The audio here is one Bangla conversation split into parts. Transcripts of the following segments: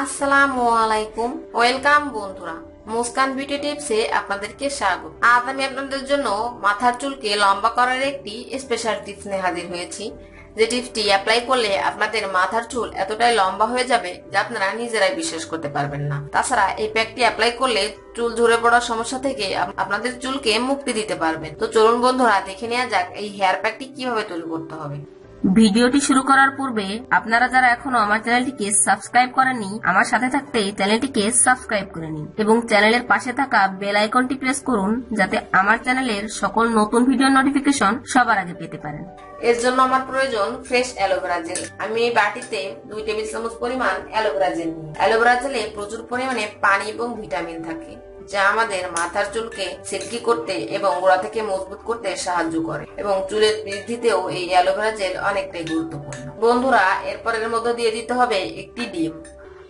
আসসালামু আলাইকুম ওয়েলকাম বন্ধুরা, মুস্কান বিউটি টিপসে আপনাদেরকে স্বাগত। আজ আমি আপনাদের জন্য মাথার চুলকে লম্বা করার একটি স্পেশাল টিপস নিয়ে হাজির হয়েছি। যে টিপসটি অ্যাপ্লাই করলে আপনাদের মাথার চুল এতটাই লম্বা হয়ে যাবে যে আপনারা নিজেরাই বিশ্বাস করতে পারবেন না। তাছাড়া এই প্যাকটি অ্যাপ্লাই করলে চুল ঝরে পড়ার সমস্যা থেকে আপ- আপনাদের চুলকে মুক্তি দিতে পারবেন। তো চলুন বন্ধুরা, দেখে নেওয়া যাক এই হেয়ার প্যাকটি কীভাবে তৈরি করতে হবে। ভিডিওটি শুরু করার পূর্বে আপনারা যারা এখনও আমার চ্যানেলটিকে সাবস্ক্রাইব করেননি, আমার সাথে থাকতে চ্যানেলটিকে সাবস্ক্রাইব করে নিন এবং চ্যানেলের পাশে থাকা বেল আইকনটি প্রেস করুন যাতে আমার চ্যানেলের সকল নতুন ভিডিও নোটিফিকেশন সবার আগে পেতে পারেন। এর জন্য আমার প্রয়োজন ফ্রেশ অ্যালোভেরা জেল। আমি এই বাটিতে দুই টেবিল চামচ পরিমাণ অ্যালোভেরা জেল নিই। অ্যালোভেরা জেলে প্রচুর পরিমাণে পানি এবং ভিটামিন থাকে। যা আমাদের মাথার চুলকে সিল্কি করতে এবং গোড়া থেকে মজবুত করতে সাহায্য করে, এবং চুলের বৃদ্ধিতেও এই অ্যালোভেরা জেল অনেকটাই গুরুত্বপূর্ণ। বন্ধুরা, এরপরের মধ্যে দিয়ে দিতে হবে একটি ডিম।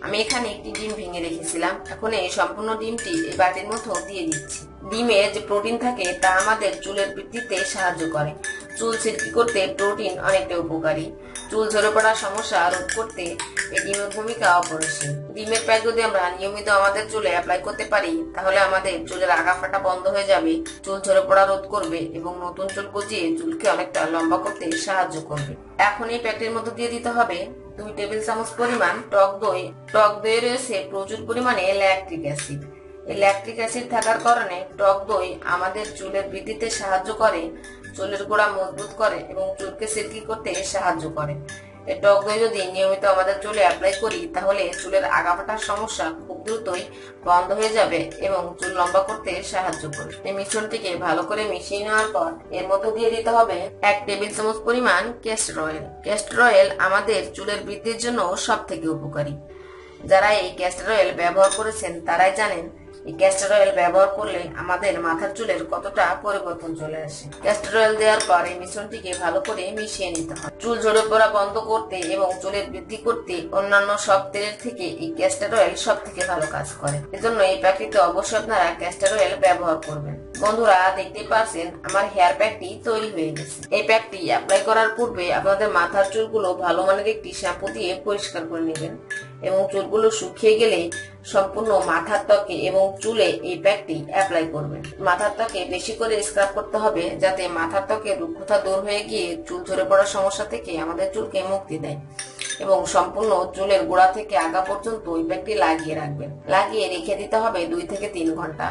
আমি এখানে একটি ডিম ভেঙে রেখেছিলাম। এখন এই সম্পূর্ণ ডিমটি এই বাটির মধ্যে দিয়ে দিচ্ছি। ডিমে যে প্রোটিন থাকে, তা আমাদের চুলের বৃদ্ধিতে সাহায্য করে। চুল সিল্কি করতে প্রোটিন অনেকটা উপকারী। চুল ঝরে পড়ার সমস্যা রোধ করতে এই ডিমের ভূমিকা অপরিসীম। ডিমের প্যাক যদি আমরা নিয়মিত আমাদের চুলে অ্যাপ্লাই করতে পারি, তাহলে আমাদের চুলের আগা ফাটা বন্ধ হয়ে যাবে, চুল ঝরে পড়া রোধ করবে এবং নতুন চুল গজিয়ে চুলকে অনেকটা লম্বা করতে সাহায্য করবে। এখন এই প্যাকটির মধ্যে দিয়ে দিতে হবে দুই টেবিল চামচ পরিমাণ টক দই। টক দই রয়েছে প্রচুর পরিমাণে ল্যাকটিক অ্যাসিড এই অ্যাসিড থাকার কারণে টক দই আমাদের চুলের বৃদ্ধিতে সাহায্য করে চুলের গোড়া মজবুত করে এবং চুলকে সিল্কি করতে সাহায্য করে। এই টক যদি নিয়মিত আমাদের চুলে অ্যাপ্লাই করি, তাহলে চুলের আগাফাটার সমস্যা খুব দ্রুতই বন্ধ হয়ে যাবে এবং চুল লম্বা করতে সাহায্য করবে। এই মিশ্রণটিকে ভালো করে মিশিয়ে নেওয়ার পর এর মধ্যে দিয়ে দিতে হবে এক টেবিল চামচ পরিমাণ ক্যাস্টর অয়েল ক্যাস্টর অয়েল আমাদের চুলের বৃদ্ধির জন্য সব থেকে উপকারী। যারা এই ক্যাস্টর অয়েল ব্যবহার করেছেন, তারাই জানেন ক্যাস্টর অয়েল ব্যবহার করলে আমাদের মাথার চুলের কতটা পরিবর্তন চলে আসে। ক্যাস্টর অয়েল দেওয়ার পর এই মিশ্রণটিকে ভালো করে মিশিয়ে নিতে হবে। চুল ঝরে পড়া বন্ধ করতে এবং চুলের বৃদ্ধি করতে অন্যান্য সব তেলের থেকে এই ক্যাস্টর অয়েল সব থেকে ভালো কাজ করে। এজন্য এই প্যাকটিতে অবশ্যই আপনারা ক্যাস্টর অয়েল ব্যবহার করবেন। বন্ধুরা দেখতে পাচ্ছেন আমার হেয়ার প্যাকটি তৈরি হয়ে গেছে। এই প্যাকটি অ্যাপ্লাই করার পূর্বে আপনাদের মাথার চুলগুলো ভালো মানের একটি শ্যাম্পু দিয়ে পরিষ্কার করে নেবেন। এবং চুলগুলো শুকিয়ে গেলে সম্পূর্ণ মাথার ত্বকে এবং চুলে এই প্যাকটি অ্যাপ্লাই করবেন মাথার ত্বকে বেশি করে স্ক্রাব করতে হবে যাতে মাথার ত্বকে রুক্ষতা দূর হয়ে গিয়ে চুল ঝরে পড়ার সমস্যা থেকে আমাদের চুলকে মুক্তি দেয় এবং সম্পূর্ণ চুলের গোড়া থেকে আগা পর্যন্ত ওই প্যাকটি লাগিয়ে রাখবেন। লাগিয়ে রেখে দিতে হবে দুই থেকে তিন ঘণ্টা।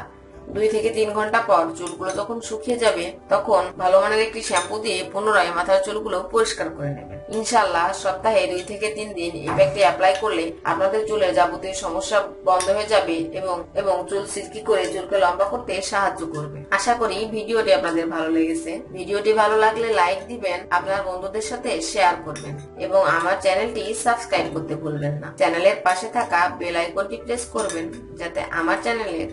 দুই থেকে তিন ঘণ্টা পর চুলগুলো যখন শুকিয়ে যাবে, তখন ভালো মানের একটি শ্যাম্পু দিয়ে পুনরায় মাথার চুলগুলো পরিষ্কার করে নেবেন। ইনশাল্লাহ সপ্তাহে দুই থেকে তিন দিন এই প্যাকটি অ্যাপ্লাই করলে আপনাদের চুলের যাবতীয় সমস্যা বন্ধ হয়ে যাবে এবং এবং চুল সিল্কি করে চুলকে লম্বা করতে সাহায্য করবে। আশা করি ভিডিওটি আপনাদের ভালো লেগেছে। ভিডিওটি ভালো লাগলে লাইক দিবেন, আপনার বন্ধুদের সাথে শেয়ার করবেন এবং আমার চ্যানেলটি সাবস্ক্রাইব করতে ভুলবেন না। চ্যানেলের পাশে থাকা বেল আইকনটি প্রেস করবেন, যাতে আমার চ্যানেলের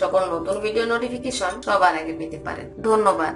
সকল নতুন ভিডিও নোটিফিকেশন সবার আগে পেতে পারেন। ধন্যবাদ।